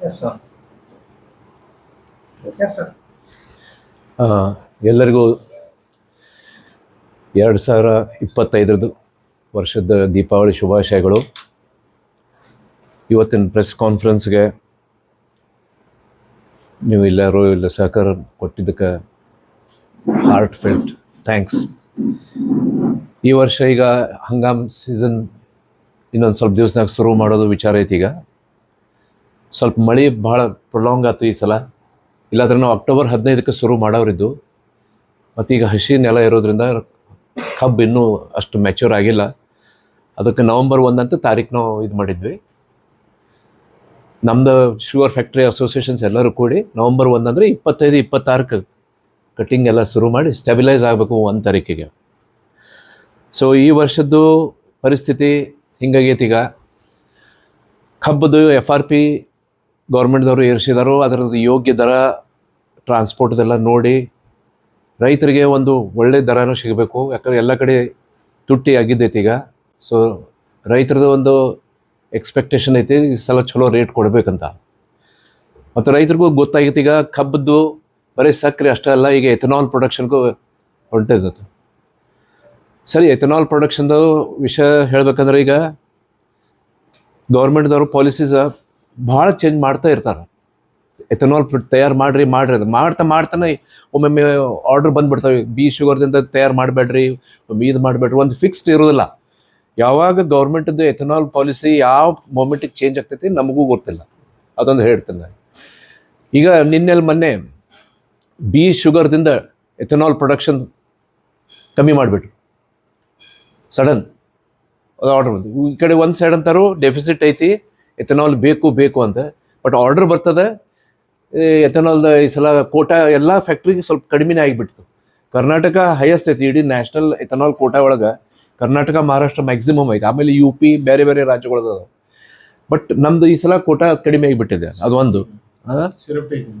Sir. ಎಲ್ಲರಿಗೂ ಎರಡು ಸಾವಿರ ಇಪ್ಪತ್ತೈದರದ್ದು ವರ್ಷದ ದೀಪಾವಳಿ ಶುಭಾಶಯಗಳು. ಇವತ್ತಿನ ಪ್ರೆಸ್ ಕಾನ್ಫರೆನ್ಸ್ಗೆ ನೀವು ಎಲ್ಲರೂ ಇಲ್ಲ ಸಹಕಾರ ಕೊಟ್ಟಿದ್ದಕ್ಕೆ ಹಾರ್ಟ್ ಫೆಲ್ಟ್ ಥ್ಯಾಂಕ್ಸ್ ಈ ವರ್ಷ ಈಗ ಹಂಗಾಮ್ ಸೀಸನ್ ಇನ್ನೊಂದು ಸ್ವಲ್ಪ ದಿವಸನಾಗ ಶುರು ಮಾಡೋದು ವಿಚಾರ ಐತಿ ಈಗ. ಸ್ವಲ್ಪ ಮಳೆ ಭಾಳ ಪ್ರೊಲಾಂಗ್ ಆಯ್ತು ಈ ಸಲ. ಇಲ್ಲಾಂದ್ರೆ ನಾವು ಅಕ್ಟೋಬರ್ ಹದಿನೈದಕ್ಕೆ ಶುರು ಮಾಡೋರಿದ್ದು. ಮತ್ತು ಈಗ ಹಸಿ ನೆಲ ಇರೋದ್ರಿಂದ ಕಬ್ಬು ಇನ್ನೂ ಅಷ್ಟು ಮ್ಯಾಚೂರ್ ಆಗಿಲ್ಲ. ಅದಕ್ಕೆ ನವಂಬರ್ ಒಂದಂತ ತಾರೀಕು ನಾವು ಇದು ಮಾಡಿದ್ವಿ. ನಮ್ಮದು ಶುಗರ್ ಫ್ಯಾಕ್ಟ್ರಿ ಅಸೋಸಿಯೇಷನ್ಸ್ ಎಲ್ಲರೂ ಕೂಡಿ ನವಂಬರ್ ಒಂದಂದರೆ ಇಪ್ಪತ್ತೈದು, ಇಪ್ಪತ್ತಾರಕ್ಕೆ ಕಟ್ಟಿಂಗ್ ಎಲ್ಲ ಶುರು ಮಾಡಿ ಸ್ಟೆಬಿಲೈಸ್ ಆಗಬೇಕು ಒಂದು ತಾರೀಕಿಗೆ. ಸೊ ಈ ವರ್ಷದ್ದು ಪರಿಸ್ಥಿತಿ ಹಿಂಗಾಗೈತಿ ಈಗ. ಕಬ್ಬದು ಎಫ್ ಆರ್ ಪಿ ಗೌರ್ಮೆಂಟ್ದವರು ಏರಿಸಿದಾರೋ, ಅದರದ್ದು ಯೋಗ್ಯ ದರ ಟ್ರಾನ್ಸ್ಪೋರ್ಟ್ದೆಲ್ಲ ನೋಡಿ ರೈತರಿಗೆ ಒಂದು ಒಳ್ಳೆ ದರನೂ ಸಿಗಬೇಕು. ಯಾಕಂದ್ರೆ ಎಲ್ಲ ಕಡೆ ತುಟ್ಟಿ ಆಗಿದ್ದೈತೆ ಈಗ. ಸೊ ರೈತರದ್ದು ಒಂದು ಎಕ್ಸ್ಪೆಕ್ಟೇಷನ್ ಐತಿ, ಈ ಸಲ ಚಲೋ ರೇಟ್ ಕೊಡಬೇಕಂತ. ಮತ್ತು ರೈತರಿಗೂ ಗೊತ್ತಾಗಿತ್ತು ಈಗ ಕಬ್ಬದ್ದು ಬರೀ ಸಕ್ಕರೆ ಅಷ್ಟೇ ಅಲ್ಲ, ಈಗ ಎಥನಾಲ್ ಪ್ರೊಡಕ್ಷನ್ಗೂ ಹೊಂಟಿದ್ದು ಸರಿ ಎಥನಾಲ್ ಪ್ರೊಡಕ್ಷನ್ದು ವಿಷಯ ಹೇಳ್ಬೇಕಂದ್ರೆ ಈಗ ಗೌರ್ಮೆಂಟ್ದವರು ಪಾಲಿಸೀಸ್ ಭಾಳ ಚೇಂಜ್ ಮಾಡ್ತಾ ಇರ್ತಾರೆ. ಎಥನಾಲ್ ತಯಾರು ಮಾಡ್ರಿ ಮಾಡ್ರಿ ಅದು ಮಾಡ್ತಾ ಮಾಡ್ತಾನೆ ಒಮ್ಮೊಮ್ಮೆ ಆರ್ಡರ್ ಬಂದ್ಬಿಡ್ತಾವೆ. ಬಿ ಶುಗರ್ದಿಂದ ತಯಾರು ಮಾಡಬೇಡ್ರಿ, ಇದು ಮಾಡಬೇಡ್ರಿ, ಒಂದು ಫಿಕ್ಸ್ಡ್ ಇರೋದಿಲ್ಲ. ಯಾವಾಗ ಗೌರ್ಮೆಂಟದ್ದು ಎಥನಾಲ್ ಪಾಲಿಸಿ ಯಾವ ಮೊಮೆಂಟಿಗೆ ಚೇಂಜ್ ಆಗ್ತೈತಿ ನಮಗೂ ಗೊತ್ತಿಲ್ಲ. ಅದೊಂದು ಹೇಳ್ತೇನೆ ಈಗ ನಿನ್ನೆಲ್ಲಿ ಮೊನ್ನೆ ಬಿ ಶುಗರ್ದಿಂದ ಎಥನಾಲ್ ಪ್ರೊಡಕ್ಷನ್ ಕಮ್ಮಿ ಮಾಡಿಬಿಟ್ರು. ಸಡನ್ ಅದು ಆರ್ಡರ್ ಬಂದು ಈ ಕಡೆ ಒಂದು ಸೈಡ್ ಅಂತಾರು ಡೆಫಿಸಿಟ್ ಐತಿ ಎಥನಾಲ್ ಬೇಕು ಬೇಕು ಅಂತ. ಬಟ್ ಆರ್ಡರ್ ಬರ್ತದೆ. ಎಥನಾಲ್ದ ಈ ಸಲ ಕೋಟಾ ಎಲ್ಲ ಫ್ಯಾಕ್ಟ್ರಿಗೆ ಸ್ವಲ್ಪ ಕಡಿಮೆನೇ ಆಗಿಬಿಡ್ತು. ಕರ್ನಾಟಕ ಹೈಯೆಸ್ಟ್ ಐತಿ ಇಡೀ ನ್ಯಾಷನಲ್ ಎಥನಾಲ್ ಕೋಟಾ ಒಳಗೆ. ಕರ್ನಾಟಕ ಮಹಾರಾಷ್ಟ್ರ ಮ್ಯಾಕ್ಸಿಮಮ್ ಐತೆ. ಆಮೇಲೆ ಯು ಪಿ ಬೇರೆ ಬೇರೆ ರಾಜ್ಯಗಳದ ಬಟ್ ನಮ್ದು ಈ ಸಲ ಕೋಟಾ ಕಡಿಮೆ ಆಗಿಬಿಟ್ಟಿದೆ. ಅದು ಒಂದು.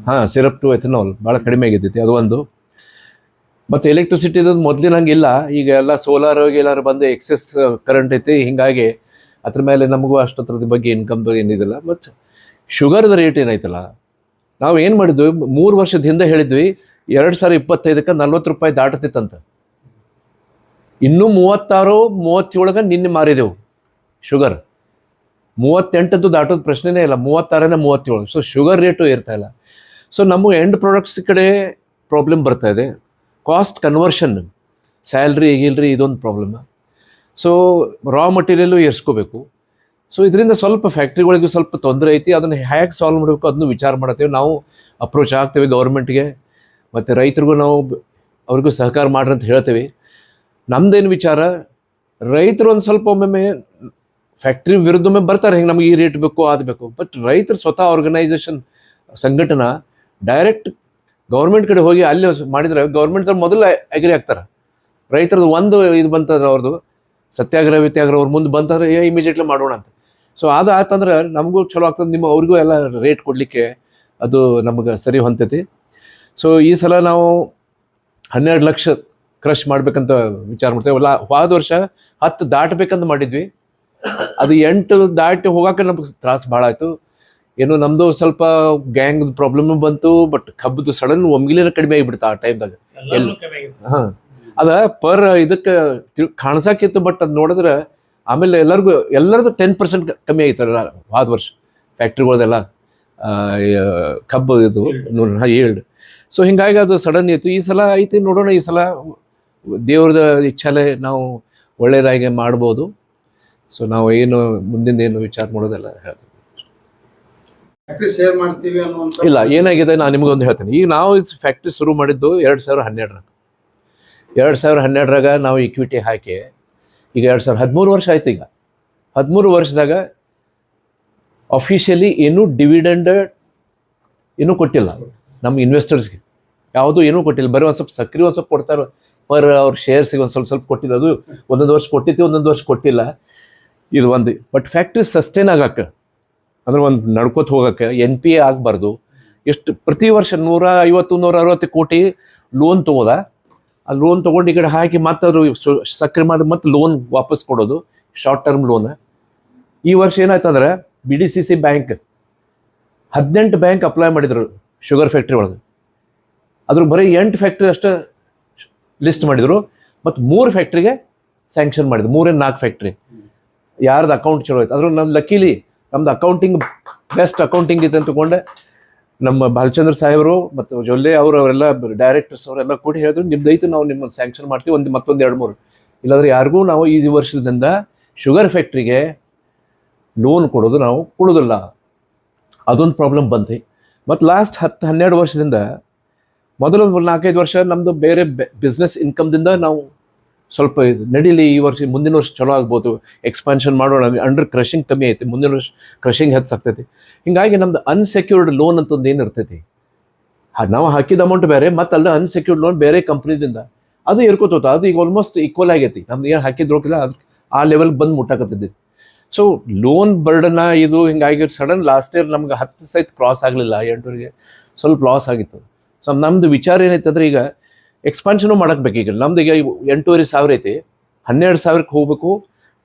ಹಾಂ ಸಿರಪ್ ಟು ಎಥನಾಲ್ ಭಾಳ ಕಡಿಮೆ ಆಗಿದ್ದೈತಿ ಅದು ಒಂದು. ಮತ್ತು ಎಲೆಕ್ಟ್ರಿಸಿಟಿದು ಮೊದಲಿನಂಗೆ ಇಲ್ಲ. ಈಗ ಎಲ್ಲ ಸೋಲಾರ್ ಎಲ್ಲಾರು ಬಂದು ಎಕ್ಸೆಸ್ ಕರೆಂಟ್ ಐತಿ. ಹಿಂಗಾಗಿ ಅದ್ರ ಮೇಲೆ ನಮಗೂ ಅಷ್ಟೊತ್ರದ ಬಗ್ಗೆ ಇನ್ಕಮ್ದು ಏನಿದಿಲ್ಲ ಮತ್ತು ಶುಗರ್ದ ರೇಟ್ ಏನೈತಲ್ಲ ನಾವು ಏನು ಮಾಡಿದ್ವಿ? ಮೂರು ವರ್ಷದ ಹಿಂದೆ ಹೇಳಿದ್ವಿ, ಎರಡು ಸಾವಿರ ಇಪ್ಪತ್ತೈದಕ್ಕೆ ನಲ್ವತ್ತು ರೂಪಾಯಿ ದಾಟತಿತ್ತಂತ. ಇನ್ನೂ ಮೂವತ್ತಾರು, ಮೂವತ್ತೇಳಗೆ ನಿನ್ನೆ ಮಾರಿದೆವು ಶುಗರ್ ಮೂವತ್ತೆಂಟದ್ದು ದಾಟೋದು ಪ್ರಶ್ನೆನೇ ಇಲ್ಲ, ಮೂವತ್ತಾರನೇ ಮೂವತ್ತೇಳು. ಸೊ ಶುಗರ್ ರೇಟು ಇರ್ತಾ ಇಲ್ಲ. ಸೊ ನಮ್ಮ ಎಂಡ್ ಪ್ರಾಡಕ್ಟ್ಸ್ ಕಡೆ ಪ್ರಾಬ್ಲಮ್ ಬರ್ತಾ ಇದೆ. ಕಾಸ್ಟ್ ಕನ್ವರ್ಷನ್ ಸ್ಯಾಲ್ರಿ ಈಗಿಲ್ರಿ ಇದೊಂದು ಪ್ರಾಬ್ಲಮ್ ಸೊ ರಾ ಮಟೀರಿಯಲ್ಲು ಏರ್ಸ್ಕೋಬೇಕು. ಸೊ ಇದರಿಂದ ಸ್ವಲ್ಪ ಫ್ಯಾಕ್ಟ್ರಿಗಳಿಗೂ ಸ್ವಲ್ಪ ತೊಂದರೆ ಐತಿ. ಅದನ್ನು ಹೇಗೆ ಸಾಲ್ವ್ ಮಾಡಬೇಕು ಅದನ್ನು ವಿಚಾರ ಮಾಡ್ತೇವೆ. ನಾವು ಅಪ್ರೋಚ್ ಆಗ್ತೇವೆ ಗೌರ್ಮೆಂಟ್ಗೆ ಮತ್ತು ರೈತರಿಗೂ ನಾವು ಅವ್ರಿಗೂ ಸಹಕಾರ ಮಾಡ್ರಿ ಅಂತ ಹೇಳ್ತೇವೆ. ನಮ್ದೇನು ವಿಚಾರ? ರೈತರು ಒಂದು ಸ್ವಲ್ಪ ಒಮ್ಮೊಮ್ಮೆ ಫ್ಯಾಕ್ಟ್ರಿ ವಿರುದ್ಧೊಮ್ಮೆ ಬರ್ತಾರೆ. ಹೆಂಗೆ ನಮಗೆ ಈ ರೇಟ್ ಬೇಕು, ಅದು ಬೇಕು. ಬಟ್ ರೈತರು ಸ್ವತಃ ಆರ್ಗನೈಸೇಷನ್ ಸಂಘಟನಾ ಡೈರೆಕ್ಟ್ ಗೌರ್ಮೆಂಟ್ ಕಡೆ ಹೋಗಿ ಅಲ್ಲಿ ಮಾಡಿದ್ರೆ ಗೌರ್ಮೆಂಟ್ದವ್ರು ಮೊದಲು ಅಗ್ರಿ ಆಗ್ತಾರೆ. ರೈತರದ್ದು ಒಂದು ಇದು ಬಂತಂದ್ರೆ ಅವ್ರದ್ದು ಸತ್ಯಾಗ್ರಹ ವಿತ್ಯಾಗ್ರಹ ಅವ್ರ ಮುಂದೆ ಬಂತಂದ್ರೆ ಏ ಇಮಿಡಿಯೇಟ್ಲಿ ಮಾಡೋಣ ಅಂತ. ಸೊ ಅದು ಆತಂದ್ರೆ ನಮಗೂ ಚಲೋ ಆಗ್ತದೆ. ನಿಮ್ಮ ಅವ್ರಿಗೂ ಎಲ್ಲ ರೇಟ್ ಕೊಡಲಿಕ್ಕೆ ಅದು ನಮಗೆ ಸರಿ ಹೊಂತೈತಿ ಸೊ ಈ ಸಲ ನಾವು ಹನ್ನೆರಡು ಲಕ್ಷ ಕ್ರಶ್ ಮಾಡ್ಬೇಕಂತ ವಿಚಾರ ಮಾಡ್ತೇವೆ. ಲಾ ಹೋದ ವರ್ಷ ಹತ್ತು ದಾಟಬೇಕಂತ ಮಾಡಿದ್ವಿ. ಅದು ಎಂಟು ದಾಟಿ ಹೋಗಾಕ ನಮ್ಗೆ ತ್ರಾಸು ಭಾಳ ಆಯಿತು. ಏನು ನಮ್ಮದು ಸ್ವಲ್ಪ ಗ್ಯಾಂಗ್ ಪ್ರಾಬ್ಲಮ್ ಬಂತು ಬಟ್ ಕಬ್ಬದು ಸಡನ್ ಒಮ್ಗಿಲೇನ ಕಡಿಮೆ ಆಗಿಬಿಡ್ತು ಆ ಟೈಮ್ದಾಗ ಆಗಿದೆ. ಹಾಂ. ಅದ ಪರ್ ಇದಕ್ಕೆ ಕಾಣಿಸಾಕಿತ್ತು ಬಟ್ ಅದು ನೋಡಿದ್ರೆ ಆಮೇಲೆ ಎಲ್ಲರಿಗೂ ಎಲ್ಲರದು ಟೆನ್ ಪರ್ಸೆಂಟ್ ಕಮ್ಮಿ ಆಗಿತ್ತು ಹೋದ ವರ್ಷ. ಫ್ಯಾಕ್ಟ್ರಿಗಳದೆಲ್ಲ ಕಬ್ಬು ಇದು ಏಳು ಸೊ ಹಿಂಗಾಗಿ ಅದು ಸಡನ್ ಇತ್ತು. ಈ ಸಲ ಐತಿ ನೋಡೋಣ ಈ ಸಲ ದೇವ್ರದ ಇಚ್ಛಾಲೆ ನಾವು ಒಳ್ಳೇದಾಗಿ ಮಾಡ್ಬೋದು. ಸೊ ನಾವು ಏನು ಮುಂದಿನ ಏನು ವಿಚಾರ ಮಾಡೋದೆಲ್ಲ ಹೇಳ್ತೀವಿ ಇಲ್ಲ ಏನಾಗಿದೆ ನಾನು ನಿಮಗೊಂದು ಹೇಳ್ತೀನಿ. ಈಗ ನಾವು ಫ್ಯಾಕ್ಟ್ರಿ ಶುರು ಮಾಡಿದ್ದು ಎರಡು ಸಾವಿರ ಹನ್ನೆರಡರಾಗ. ಎರಡು ಸಾವಿರ ಹನ್ನೆರಡರಾಗ ನಾವು ಇಕ್ವಿಟಿ ಹಾಕಿ, ಈಗ ಎರಡು ಸಾವಿರ ಹದಿಮೂರು ವರ್ಷ ಆಯ್ತು ಈಗ. ಹದಿಮೂರು ವರ್ಷದಾಗ ಅಫಿಷಿಯಲಿ ಏನೂ ಡಿವಿಡೆಂಡ್ ಏನೂ ಕೊಟ್ಟಿಲ್ಲ ನಮ್ಮ ಇನ್ವೆಸ್ಟರ್ಸ್ಗೆ ಯಾವುದೂ ಏನೂ ಕೊಟ್ಟಿಲ್ಲ. ಬರೀ ಒಂದು ಸ್ವಲ್ಪ ಸಕ್ರಿ ಒಂದು ಸ್ವಲ್ಪ ಕೊಡ್ತಾರೆ. ಪರ್ ಅವ್ರ ಶೇರ್ಸಿಗೆ ಒಂದು ಸ್ವಲ್ಪ ಸ್ವಲ್ಪ ಕೊಟ್ಟಿಲ್ಲ. ಅದು ಒಂದೊಂದು ವರ್ಷ ಕೊಟ್ಟಿತ್ತು, ಒಂದೊಂದು ವರ್ಷ ಕೊಟ್ಟಿಲ್ಲ. ಇದು ಒಂದು. ಬಟ್ ಫ್ಯಾಕ್ಟ್ರಿ ಸಸ್ಟೈನ್ ಆಗಕ್ಕೆ. ಅಂದ್ರೆ ಒಂದು ನಡ್ಕೋತ ಹೋಗಕ್ಕೆ. ಎನ್ ಪಿ ಎ ಆಗಬಾರ್ದು. ಎಷ್ಟು ಪ್ರತಿ ವರ್ಷ ನೂರ ಐವತ್ತು, ನೂರ ಅರವತ್ತು ಕೋಟಿ ಲೋನ್ ತಗೋದ. ಆ ಲೋನ್ ತೊಗೊಂಡು ಈ ಕಡೆ ಹಾಕಿ ಮತ್ತೆ ಅದು ಸು- ಸಕ್ರೆ ಮಾಡಿ ಮತ್ತೆ ಲೋನ್ ವಾಪಸ್ ಕೊಡೋದು ಶಾರ್ಟ್ ಟರ್ಮ್ ಲೋನ್ ಈ ವರ್ಷ ಏನಾಯ್ತು ಅಂದ್ರೆ B D C C bank ಹದಿನೆಂಟು ಬ್ಯಾಂಕ್ ಅಪ್ಲೈ ಮಾಡಿದ್ರು ಶುಗರ್ ಫ್ಯಾಕ್ಟ್ರಿ ಒಳಗೆ. ಅದ್ರ ಬರೀ ಎಂಟು ಫ್ಯಾಕ್ಟ್ರಿ ಅಷ್ಟೇ ಲಿಸ್ಟ್ ಮಾಡಿದ್ರು, ಮತ್ತು ಮೂರು ಫ್ಯಾಕ್ಟ್ರಿಗೆ ಸ್ಯಾಂಕ್ಷನ್ ಮಾಡಿದ್ರು, ಮೂರೇ ನಾಲ್ಕು ಫ್ಯಾಕ್ಟ್ರಿ ಯಾರ್ದು ಅಕೌಂಟ್ ಚಲೋ ಆಯ್ತು ಅದ್ರ ನಮ್ಮ ಲಕ್ಕೀಲಿ ನಮ್ದು ಅಕೌಂಟಿಂಗ್ ಬೆಸ್ಟ್ ಅಕೌಂಟಿಂಗ್ ಇದೆ ಅಂತ ತಗೊಂಡೆ. ನಮ್ಮ ಬಾಲಚಂದ್ರ ಸಾಹೇಬರು ಮತ್ತು ಜೊಲ್ಲೆ ಅವರು, ಅವರೆಲ್ಲ ಡೈರೆಕ್ಟರ್ಸ್ ಅವರೆಲ್ಲ ಕೂಡಿ ಹೇಳಿದ್ರು, ನಿಮ್ದು ಐತೆ, ನಾವು ನಿಮ್ಮನ್ನು ಸ್ಯಾಂಕ್ಷನ್ ಮಾಡ್ತೀವಿ, ಒಂದು ಮತ್ತೊಂದು ಎರಡು ಮೂರು. ಇಲ್ಲಾಂದ್ರೆ ಯಾರಿಗೂ ನಾವು ಈ ವರ್ಷದಿಂದ ಶುಗರ್ ಫ್ಯಾಕ್ಟ್ರಿಗೆ ಲೋನ್ ಕೊಡೋದು ನಾವು ಕೊಡೋದಿಲ್ಲ. ಅದೊಂದು ಪ್ರಾಬ್ಲಮ್ ಬಂತು. ಮತ್ತು ಲಾಸ್ಟ್ ಹತ್ತು ಹನ್ನೆರಡು ವರ್ಷದಿಂದ ಮೊದಲು ಒಂದು ನಾಲ್ಕೈದು ವರ್ಷ ನಮ್ಮದು ಬೇರೆ ಬಿಸ್ನೆಸ್ ಇನ್ಕಮ್ದಿಂದ ನಾವು ಸ್ವಲ್ಪ ನಡೀಲಿ ಈ ವರ್ಷ, ಮುಂದಿನ ವರ್ಷ ಚಲೋ ಆಗ್ಬೋದು ಎಕ್ಸ್ಪಾನ್ಷನ್ ಮಾಡೋಣ ಅಂಡರ್ ಕ್ರಷಿಂಗ್ ಕಮ್ಮಿ ಐತಿ, ಮುಂದಿನ ವರ್ಷ ಕ್ರಷಿಂಗ್ ಹೆಚ್ಚಾಗ್ತೈತಿ ಹಿಂಗಾಗಿ ನಮ್ದು ಅನ್ಸೆಕ್ಯೂರ್ಡ್ ಲೋನ್ ಅಂತ ಒಂದು ಏನು ಇರ್ತೈತಿ? ನಾವು ಹಾಕಿದ ಅಮೌಂಟ್ ಬೇರೆ, ಮತ್ತು ಅಲ್ಲ ಅನ್ಸೆಕ್ಯೂರ್ಡ್ ಲೋನ್ ಬೇರೆ ಕಂಪ್ನಿದಿಂದ ಅದು ಇರ್ಕೋತೋತ ಅದು ಈಗ ಆಲ್ಮೋಸ್ಟ್ ಈಕ್ವಲ್ ಆಗೈತಿ. ನಮ್ದು ಏನು ಹಾಕಿದ್ರೋಕಿಲ್ಲ ಅದು ಆ ಲೆವೆಲ್ ಬಂದು ಮುಟ್ಟಾಕತ್ತಿದ್ದೆ ಸೊ ಲೋನ್ ಬರ್ಡನ ಇದು ಹಿಂಗಾಗಿ ಸಡನ್ ಲಾಸ್ಟ್ ಇಯರ್ ನಮ್ಗೆ ಹತ್ತು ಸೈತ್ ಕ್ರಾಸ್ ಆಗಲಿಲ್ಲ, ಎಂಟೂರಿಗೆ. ಸ್ವಲ್ಪ ಲಾಸ್ ಆಗಿತ್ತು. ಸೊ ನಮ್ದು ವಿಚಾರ ಏನೈತೆ ಅಂದ್ರೆ ಈಗ ಎಕ್ಸ್ಪಾನ್ಷನು ಮಾಡಕ್ ಬೇಕು ಈಗ ನಮ್ದು ಈಗ ಎಂಟೂವರೆ ಸಾವಿರ ಐತಿ. ಹನ್ನೆರಡು ಸಾವಿರಕ್ಕೆ ಹೋಗ್ಬೇಕು.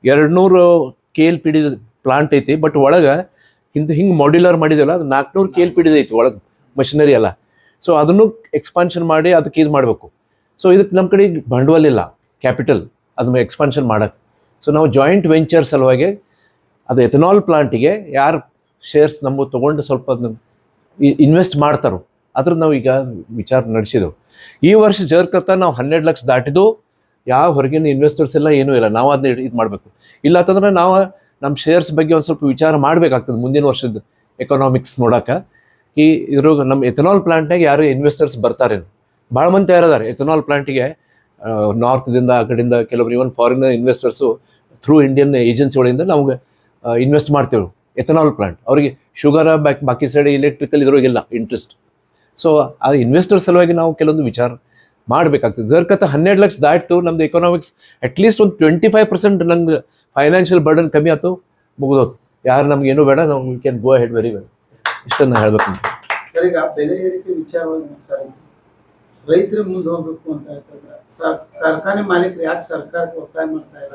ಎರಡು ನೂರು K L P D plant ಐತಿ. ಬಟ್ ಒಳಗೆ ಹಿಂದೆ ಹಿಂಗೆ ಮಾಡ್ಯುಲರ್ ಮಾಡಿದೆಲ್ಲ ಅದು ನಾಲ್ಕುನೂರು ಕೆ ಎಲ್ ಪಿ ಡಿ ಐತಿ ಒಳಗೆ ಮಷಿನರಿ ಎಲ್ಲ. ಸೊ ಅದನ್ನು ಎಕ್ಸ್ಪಾನ್ಷನ್ ಮಾಡಿ ಅದಕ್ಕೆ ಇದು ಮಾಡಬೇಕು. ಸೊ ಇದಕ್ಕೆ ನಮ್ಮ ಕಡೆ ಬಂಡವಾಳ ಇಲ್ಲ. ಕ್ಯಾಪಿಟಲ್ ಅದನ್ನ ಎಕ್ಸ್ಪಾನ್ಷನ್ ಮಾಡಕ್ಕೆ ಸೊ ನಾವು ಜಾಯಿಂಟ್ ವೆಂಚರ್ ಸಲುವಾಗಿ ಅದು ಎಥನಾಲ್ ಪ್ಲಾಂಟಿಗೆ ಯಾರು ಶೇರ್ಸ್ ನಮ್ಮ ತೊಗೊಂಡು ಸ್ವಲ್ಪ ಅದನ್ನ ಇನ್ವೆಸ್ಟ್ ಮಾಡ್ತಾರೋ. ಅದ್ರ ನಾವು ಈಗ ವಿಚಾರ ನಡೆಸಿದೆವು. ಈ ವರ್ಷ ಜರ್ಕತ್ತ ನಾವು ಹನ್ನೆರಡು ಲಕ್ಷ ದಾಟಿದ್ದು ಯಾವ ಹೊರಗಿನ ಇನ್ವೆಸ್ಟರ್ಸ್ ಎಲ್ಲ ಏನೂ ಇಲ್ಲ. ನಾವು ಅದನ್ನ ಇದು ಮಾಡಬೇಕು. ಇಲ್ಲ ಅಂತಂದ್ರೆ ನಾವು ನಮ್ಮ ಶೇರ್ಸ್ ಬಗ್ಗೆ ಒಂದು ಸ್ವಲ್ಪ ವಿಚಾರ ಮಾಡಬೇಕಾಗ್ತದೆ ಮುಂದಿನ ವರ್ಷದ ಎಕನಾಮಿಕ್ಸ್ ನೋಡಕ್ಕೆ ಈ ಇದ್ರ ನಮ್ಮ ಎಥನಾಲ್ ಪ್ಲಾಂಟ್ನಾಗ ಯಾರು ಇನ್ವೆಸ್ಟರ್ಸ್ ಬರ್ತಾರೇನು? ಭಾಳ ಮಂದಿ ಯಾರಿದ್ದಾರೆ ಎಥನಾಲ್ ಪ್ಲಾಂಟಿಗೆ ನಾರ್ತ್ದಿಂದ ಆ ಕಡೆಯಿಂದ ಕೆಲವರು even foreign investors through Indian ಏಜೆನ್ಸಿಗಳಿಂದ ನಮಗೆ ಇನ್ವೆಸ್ಟ್ ಮಾಡ್ತೇವೆ. ಎಥನಾಲ್ ಪ್ಲಾಂಟ್ ಅವರಿಗೆ ಶುಗರ್ ಬ್ಯಾಕ್, ಬಾಕಿ ಸೈಡ್ ಇಲೆಕ್ಟ್ರಿಕಲ್ ಇದ್ರೊಳಗಿಲ್ಲ ಇಂಟ್ರೆಸ್ಟ್ ಸೊ ಆ ಇನ್ವೆಸ್ಟರ್ ಸಲುವಾಗಿ ನಾವು ಕೆಲವೊಂದು ವಿಚಾರ ಮಾಡಬೇಕಾಗ್ತದೆ. ಜರ್ಕತ್ತ ಹನ್ನೆರಡು ಲಕ್ಷ ದಾಟ್ತು, ನಮ್ದು ಎಕನಾಮಿಕ್ಸ್ ಅಟ್ಲೀಸ್ಟ್ ಒಂದು ಟ್ವೆಂಟಿ ಫೈವ್ ಪರ್ಸೆಂಟ್ ನಂಗೆ ಫೈನಾನ್ಷಿಯಲ್ ಬರ್ಡನ್ ಕಮ್ಮಿ ಆಯ್ತು ಮುಗಿದೋತು ಯಾರು ನಮ್ಗೆ ಏನು ಬೇಡ, ನಾವು we can go head very well ಇಷ್ಟನ್ನು ಹೇಳ್ಬೇಕು ಬೆಲೆ ಏರಿಕೆ ವಿಚಾರವಾಗಿ ಮುಂದೆ ಹೋಗ್ಬೇಕು ಅಂತ ಕಾರ್ಖಾನೆ ಮಾಲೀಕರು ಯಾಕೆ ಸರ್ಕಾರಕ್ಕೆ ಒತ್ತಾಯ ಮಾಡ್ತಾ ಇಲ್ಲ?